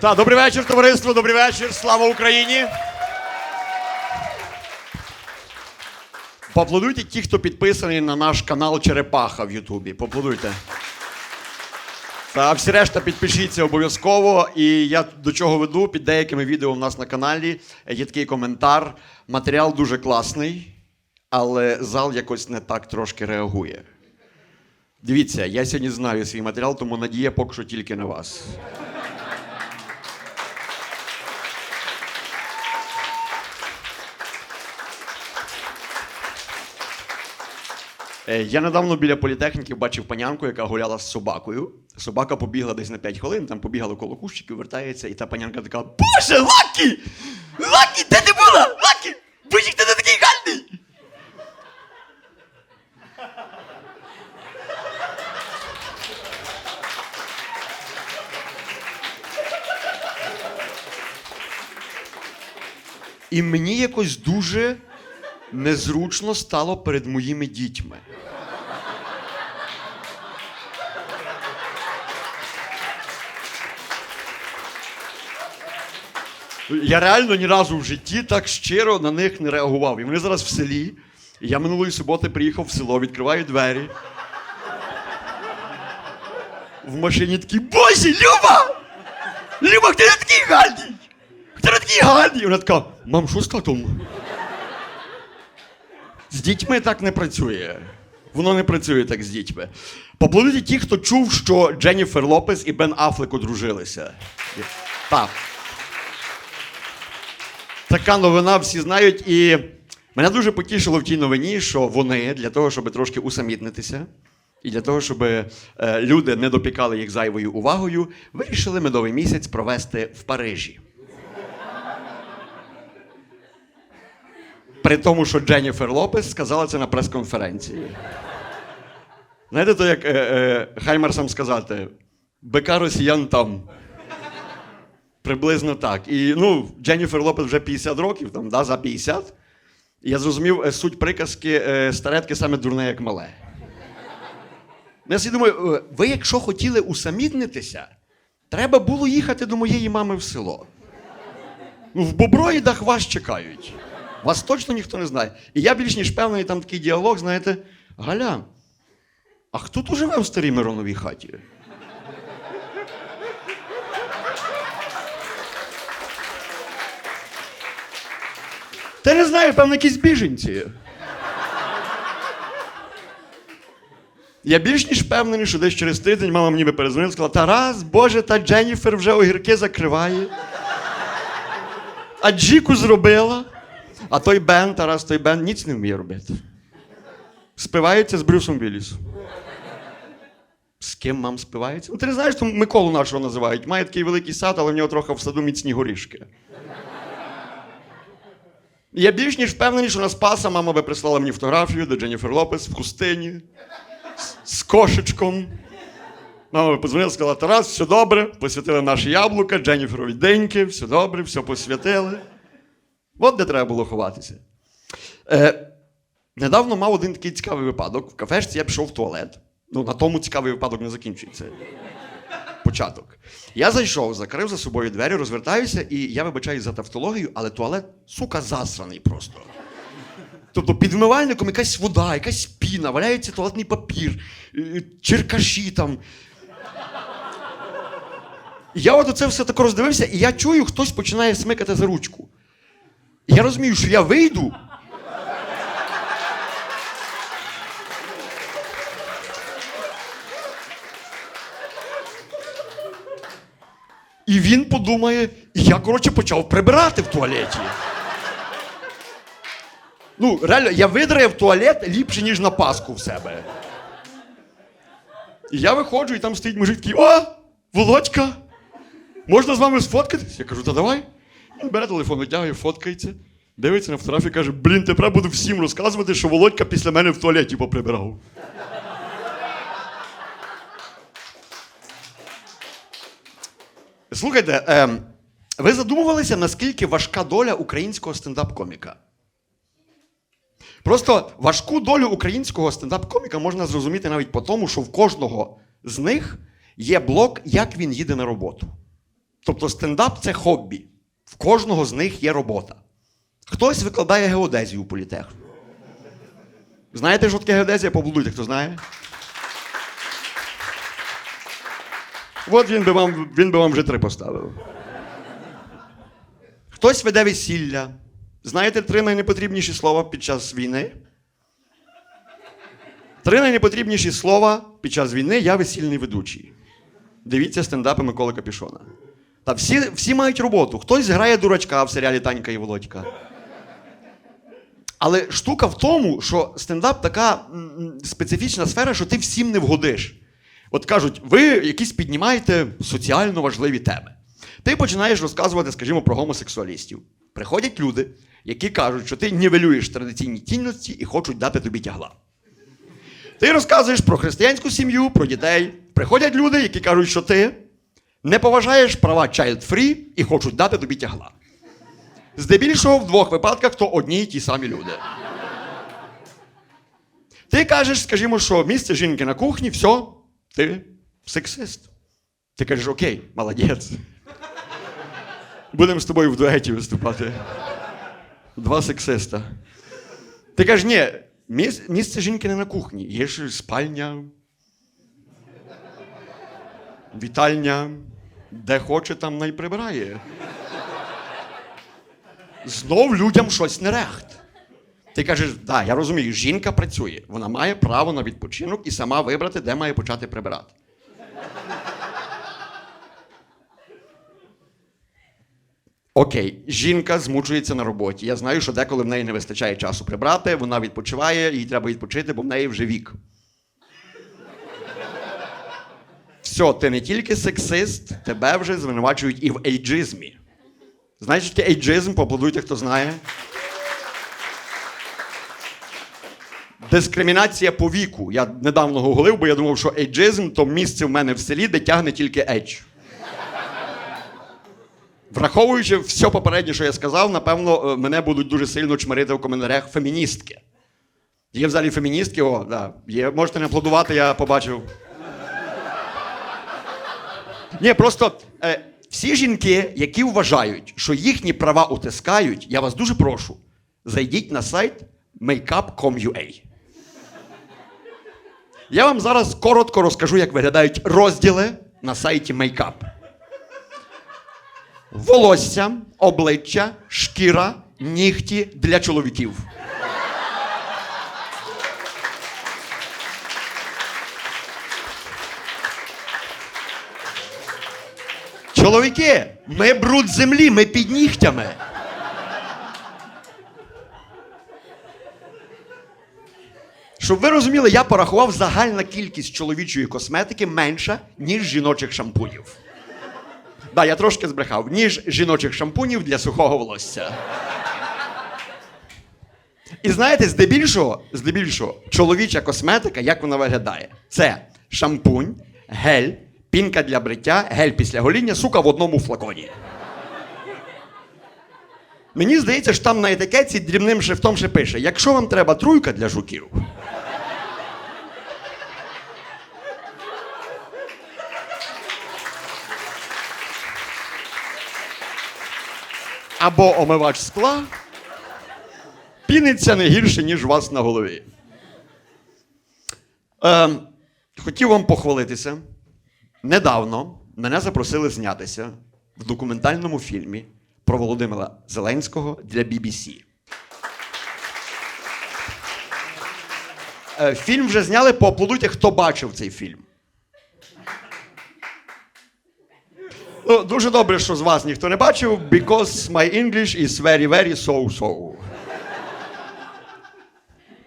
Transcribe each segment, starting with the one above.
Так, добрий вечір, товариство, добрий вечір. Слава Україні. Поаплодуйте ті, хто підписаний на наш канал Черепаха в Ютубі. Поаплодуйте. Та всі решта підпишіться обов'язково. І я до чого веду під деякими відео у нас на каналі. Є такий коментар. Матеріал дуже класний, але зал якось не так трошки реагує. Дивіться, я сьогодні знаю свій матеріал, тому надія поки що тільки на вас. Я недавно біля політехніки бачив панянку, яка гуляла з собакою. Собака побігла десь на 5 хвилин, там побігала коло кущиків, вертається, і та панянка така: Боже, Лакі! Лакі, де ти була? Лакі! Боже, ти не такий гальний! І мені якось дуже незручно стало перед моїми дітьми. Я реально ні разу в житті так щиро на них не реагував. І вони зараз в селі. І я минулої суботи приїхав в село, відкриваю двері. В машині такий, Боже, Люба! Люба, хто не такий гальний? Хто не такий гальний? І вона така, мам, що з татом? З дітьми так не працює. Воно не працює так з дітьми. Поплодуйте ті, хто чув, що Дженніфер Лопес і Бен Аффлек одружилися. Так. Така новина всі знають. І мене дуже потішило в тій новині, що вони для того, щоб трошки усамітнитися, і для того, щоб е, люди не допікали їх зайвою увагою, вирішили медовий місяць провести в Парижі. При тому, що Дженніфер Лопес сказала це на прес-конференції. Знаєте, то як е, е, Хаймерсам сказати, БК росіян там. Приблизно так. І ну, Дженніфер Лопес вже 50 років, там, да, за 50. І я зрозумів е, суть приказки е, старетки саме дурне, як мале. Ну, Я собі думаю, е, ви, якщо хотіли усамітнитися, треба було їхати до моєї мами в село. Ну, в Боброїдах вас чекають. Вас точно ніхто не знає. І я більш ніж певний, там такий діалог, знаєте, Галя, а хто тут живе в старій Мироновій хаті? Та не знаю, певно, якісь біженці. Я більш ніж впевнений, що десь через тиждень мама мені би перезвонила і сказала: Тарас, Боже, та Дженніфер вже огірки закриває. А Джіку зробила. А той Бен, Тарас, той Бен ніц не вміє робити. Спивається з Брюсом Віллісом. З ким мам спивається? Ну, ти не знаєш, що Миколу нашого називають. Має такий великий сад, але в нього трохи в саду міцні горішки. Я більш ніж впевнений, що на Спаса мама би прислала мені фотографію, де Дженніфер Лопес в хустині з- кошечком. Мама би подзвонила, сказала: Тарас, все добре, посвятили наші яблука, Дженніферові деньки, все добре, все посвятили. От де треба було ховатися. Е, недавно мав один такий цікавий випадок. В кафешці я пішов в туалет. Ну, на тому цікавий випадок не закінчується. Початок. Я зайшов, закрив за собою двері, розвертаюся, і я вибачаюсь за тавтологію, але туалет, сука, засраний просто. Тобто під вмивальником якась вода, якась піна, валяється туалетний папір, е, черкаші там. Я от оце все так роздивився, і я чую, хтось починає смикати за ручку. Я розумію, що я вийду. І він подумає, і я, коротше, почав прибирати в туалеті. Ну, реально, я видраю в туалет ліпше, ніж на Пасху в себе. І я виходжу, і там стоїть мужик такий, о, Володька, можна з вами сфоткатись? Я кажу, та давай. Він бере телефон, витягує, фоткається, дивиться на фотографію і каже: блін, тепер буду всім розказувати, що Володька після мене в туалеті поприбирав. Слухайте, ем, ви задумувалися, наскільки важка доля українського стендап-коміка? Просто важку долю українського стендап-коміка можна зрозуміти навіть по тому, що в кожного з них є блок, як він їде на роботу. Тобто стендап це хобі. В кожного з них є робота. Хтось викладає геодезію у політех. Знаєте, що таке геодезія? Поблудуйте, хто знає. От він би вам, він би вам вже три поставив. Хтось веде весілля. Знаєте три найнепотрібніші слова під час війни? Три найнепотрібніші слова під час війни я весільний ведучий. Дивіться стендапи Миколи Капішона. Та всі, всі мають роботу. Хтось грає дурачка в серіалі Танька і Володька. Але штука в тому, що стендап така специфічна сфера, що ти всім не вгодиш. От кажуть, ви якісь піднімаєте соціально важливі теми. Ти починаєш розказувати, скажімо, про гомосексуалістів. Приходять люди, які кажуть, що ти нівелюєш традиційні цінності і хочуть дати тобі тягла. Ти розказуєш про християнську сім'ю, про дітей. Приходять люди, які кажуть, що ти не поважаєш права child free і хочуть дати тобі тягла. Здебільшого в двох випадках то одні й ті самі люди. Ти кажеш, скажімо, що місце жінки на кухні, все, ти сексист. Ти кажеш, окей, молодець. Будемо з тобою в дуеті виступати. Два сексиста. Ти кажеш, ні, міс- місце жінки не на кухні. Є спальня, вітальня, де хоче, там най прибирає. Знов людям щось не рехт. Ти кажеш, да, я розумію, жінка працює, вона має право на відпочинок і сама вибрати, де має почати прибирати. Окей, жінка змучується на роботі. Я знаю, що деколи в неї не вистачає часу прибрати, вона відпочиває, їй треба відпочити, бо в неї вже вік. Все, ти не тільки сексист, тебе вже звинувачують і в ейджизмі. Знаєш, що ейджизм? Поаплодуйте, хто знає. Дискримінація по віку. Я недавно гуглив, бо я думав, що ейджизм то місце в мене в селі, де тягне тільки едж. Враховуючи все попереднє, що я сказав, напевно, е, мене будуть дуже сильно чмирити в коментарях феміністки. Є взагалі феміністки, о, да. Є, можете не аплодувати, я побачив. Ні, просто е, всі жінки, які вважають, що їхні права утискають, я вас дуже прошу, зайдіть на сайт makeup.com.ua. Я вам зараз коротко розкажу, як виглядають розділи на сайті Makeup. Волосся, обличчя, шкіра, нігті для чоловіків. Чоловіки, ми бруд землі, ми під нігтями. Щоб ви розуміли, я порахував загальна кількість чоловічої косметики менша, ніж жіночих шампунів. Да, я трошки збрехав, ніж жіночих шампунів для сухого волосся. І знаєте, здебільшого, здебільшого, чоловіча косметика, як вона виглядає? Це шампунь, гель, пінка для бриття, гель після гоління, сука в одному флаконі. Мені здається, що там на етикетці дрібним шрифтом ще пише: якщо вам треба труйка для жуків. Або омивач скла піниться не гірше, ніж у вас на голові. Е, хотів вам похвалитися. Недавно мене запросили знятися в документальному фільмі про Володимира Зеленського для BBC. Е, Фільм вже зняли, поаплодуйте, хто бачив цей фільм. Ну, дуже добре, що з вас ніхто не бачив, because my English is very, very so-so.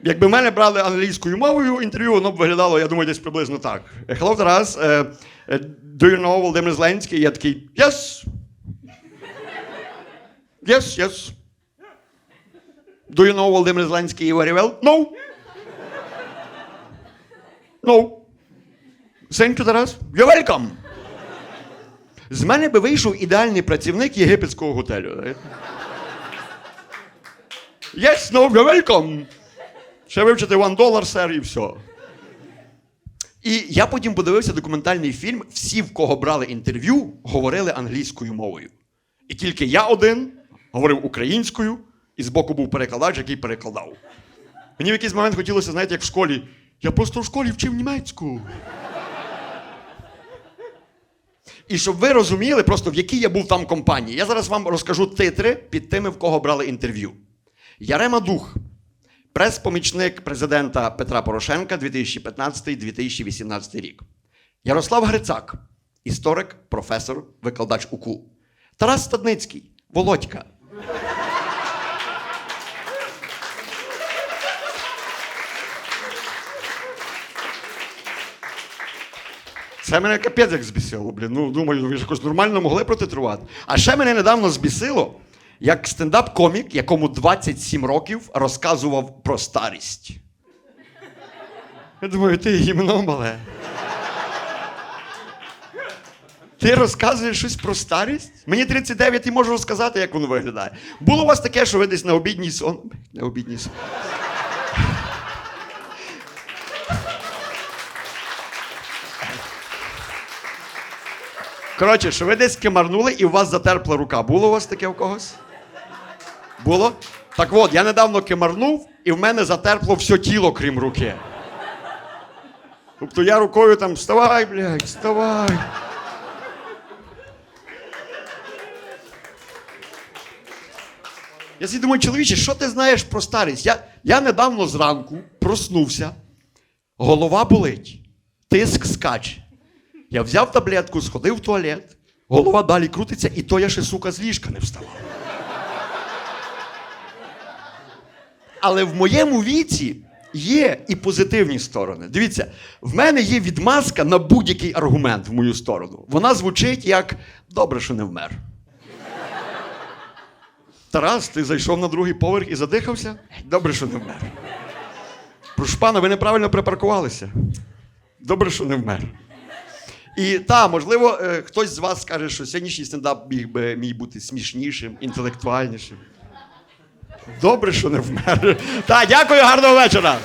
Якби мене брали англійською мовою інтерв'ю, воно б виглядало, я думаю, десь приблизно так. Hello, Тарас. е, е, do you know Володимир Зеленський? Я такий, yes. Yes, yes. Do you know Володимир Зеленський very well? No. No. Thank you, Тарас. You're welcome. З мене би вийшов ідеальний працівник єгипетського готелю. Yes, no, you're welcome. Ще вивчити one dollar, сер, і все. І я потім подивився документальний фільм. Всі, в кого брали інтерв'ю, говорили англійською мовою. І тільки я один говорив українською, і збоку був перекладач, який перекладав. Мені в якийсь момент хотілося, знаєте, як в школі. Я просто в школі вчив німецьку. І щоб ви розуміли, просто в якій я був там компанії. Я зараз вам розкажу титри під тими, в кого брали інтерв'ю. Ярема Дух, прес-помічник президента Петра Порошенка 2015-2018 рік. Ярослав Грицак, історик, професор, викладач УКУ. Тарас Стадницький, Володька. Це мене капець як збісило, блін. Ну, думаю, ви ж якось нормально могли протитрувати. А ще мене недавно збісило, як стендап-комік, якому 27 років розказував про старість. Я думаю, ти гімно мале. Ти розказуєш щось про старість? Мені 39 і можу розказати, як воно виглядає. Було у вас таке, що ви десь на обідній сон. На обідній сон. Коротше, що ви десь кимарнули і у вас затерпла рука. Було у вас таке у когось? Було? Так от, я недавно кимарнув, і в мене затерпло все тіло, крім руки. Тобто я рукою там вставай, блядь, вставай. Я собі думаю, чоловіче, що ти знаєш про старість? Я, я недавно зранку проснувся, голова болить, тиск скаче. Я взяв таблетку, сходив в туалет, голова далі крутиться, і то я ще, сука, з ліжка не вставав. Але в моєму віці є і позитивні сторони. Дивіться, в мене є відмазка на будь-який аргумент в мою сторону. Вона звучить як добре, що не вмер. Тарас, ти зайшов на другий поверх і задихався? Добре, що не вмер. Прошу пана, ви неправильно припаркувалися. Добре, що не вмер. І та, можливо, е, хтось з вас скаже, що сьогоднішній стендап міг би міг бути смішнішим, інтелектуальнішим. Добре, що не вмер. Та, дякую, гарного вечора.